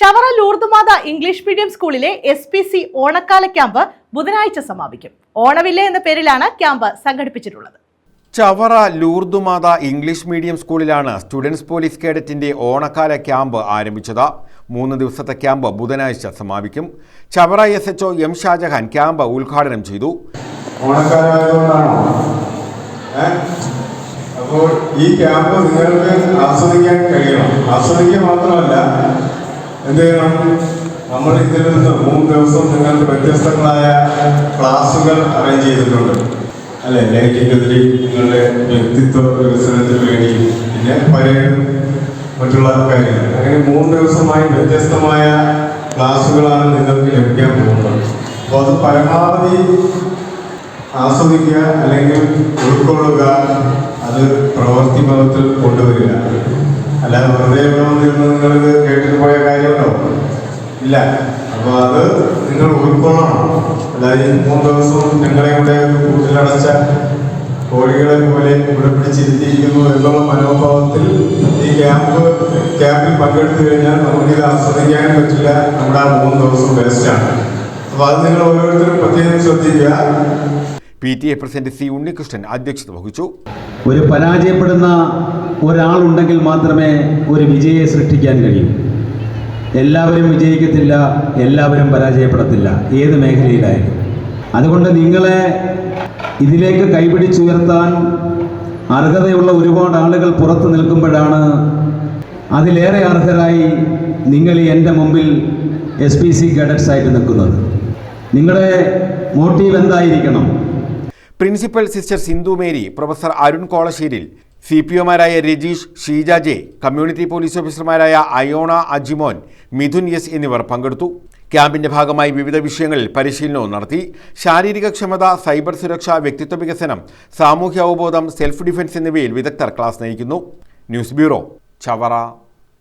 Chavara Lourdumatha English medium സ്കൂളിലെ S P C ഓണക്കാല camp ബുധനാഴ്ച സമാപിക്കും. ഓണവില്ല എന്ന പേരിലാണ് ക്യാമ്പ് സംഘടിപ്പിച്ചിട്ടുള്ളത്. ചവറ ലൂർദുമാത ഇംഗ്ലീഷ് മീഡിയം സ്കൂളിലാണ് സ്റ്റുഡൻസ് പോലീസ് കേഡറ്റിന്റെ ഓണക്കാല ക്യാമ്പ് ആരംഭിച്ചത്. മൂന്ന് ദിവസത്തെ ക്യാമ്പ് ബുധനാഴ്ച സമാപിക്കും. Chavara S HO M Shajahan camp ഉദ്ഘാടനം ചെയ്തു. അപ്പോൾ ഈ ക്യാമ്പ് നിങ്ങൾക്ക് ആസ്വദിക്കാൻ കഴിയണം. ആസ്വദിക്കുക മാത്രമല്ല എന്ത് നമ്മൾ ഇതിൽ നിന്ന് മൂന്ന് ദിവസം നിങ്ങൾക്ക് വ്യത്യസ്തങ്ങളായ ക്ലാസ്സുകൾ അറേഞ്ച് ചെയ്തിട്ടുണ്ട്. അല്ലെ? ലൈംഗികതയിൽ നിങ്ങളുടെ വ്യക്തിത്വ വികസനത്തിന് വേണ്ടി പിന്നെ പരേഡ് മറ്റുള്ള കാര്യങ്ങൾ. അങ്ങനെ മൂന്ന് ദിവസമായി വ്യത്യസ്തമായ ക്ലാസ്സുകളാണ് നിങ്ങൾക്ക് ലഭിക്കാൻ പോകുന്നത്. അപ്പോൾ അത് പരമാവധി ആസ്വദിക്കുക അല്ലെങ്കിൽ ഉൾക്കൊള്ളുക അത് പ്രവൃത്തി പദത്തിൽ കൊണ്ടുവരിക. അല്ലാതെ വെറുതെ ഇവിടെ നിങ്ങൾ ഉൾക്കൊള്ളണം. അതായത് ഈ മൂന്ന് ദിവസവും ഞങ്ങളെ കൂടെ ഒരു കൂട്ടിലടച്ച കോഴികളെ പോലെ ഇവിടെ പിടിച്ചിരുത്തിയിരിക്കുന്നു എന്നുള്ള മനോഭാവത്തിൽ ഈ ക്യാമ്പ് ക്യാമ്പിൽ പങ്കെടുത്തു കഴിഞ്ഞാൽ നമുക്കിത് ആസ്വദിക്കാനും പറ്റില്ല. നമ്മുടെ ആ മൂന്ന് ദിവസം വേസ്റ്റാണ് അപ്പോൾ അത് നിങ്ങൾ ഓരോരുത്തരും പ്രത്യേകം ശ്രദ്ധിക്കുക. P T A president C Unnikrishnan അധ്യക്ഷത വഹിച്ചു. ഒരു പരാജയപ്പെടുന്ന ഒരാളുണ്ടെങ്കിൽ മാത്രമേ ഒരു വിജയെ സൃഷ്ടിക്കാൻ കഴിയൂ. എല്ലാവരും വിജയിക്കത്തില്ല എല്ലാവരും പരാജയപ്പെടത്തില്ല. ഏത് മേഖലയിലായാലും. അതുകൊണ്ട് നിങ്ങളെ ഇതിലേക്ക് കൈപിടിച്ചുയർത്താൻ അർഹതയുള്ള ഒരുപാട് ആളുകൾ പുറത്തു നിൽക്കുമ്പോഴാണ് അതിലേറെ അർഹരായി നിങ്ങൾ എന്റെ മുമ്പിൽ എസ് പി സി കേഡറ്റ്സ് ആയിട്ട് നിൽക്കുന്നത്. നിങ്ങളുടെ മോട്ടീവ് എന്തായിരിക്കണം? Principal sister Sindhu Mary professor Arun Kolasseril C P ഒമാരായ Rajeesh Sheeja J community police ഓഫീസർമാരായ അയോണ അജിമോൻ മിഥുൻ എസ് എന്നിവർ പങ്കെടുത്തു. ക്യാമ്പിന്റെ ഭാഗമായി വിവിധ വിഷയങ്ങളിൽ പരിശീലനവും നടത്തി. ശാരീരിക ക്ഷമത സൈബർ സുരക്ഷ വ്യക്തിത്വ വികസനം സാമൂഹ്യ അവബോധം സെൽഫ് ഡിഫൻസ് എന്നിവയിൽ വിദഗ്ധർ ക്ലാസ് നയിക്കുന്നു. News bureau Chavara.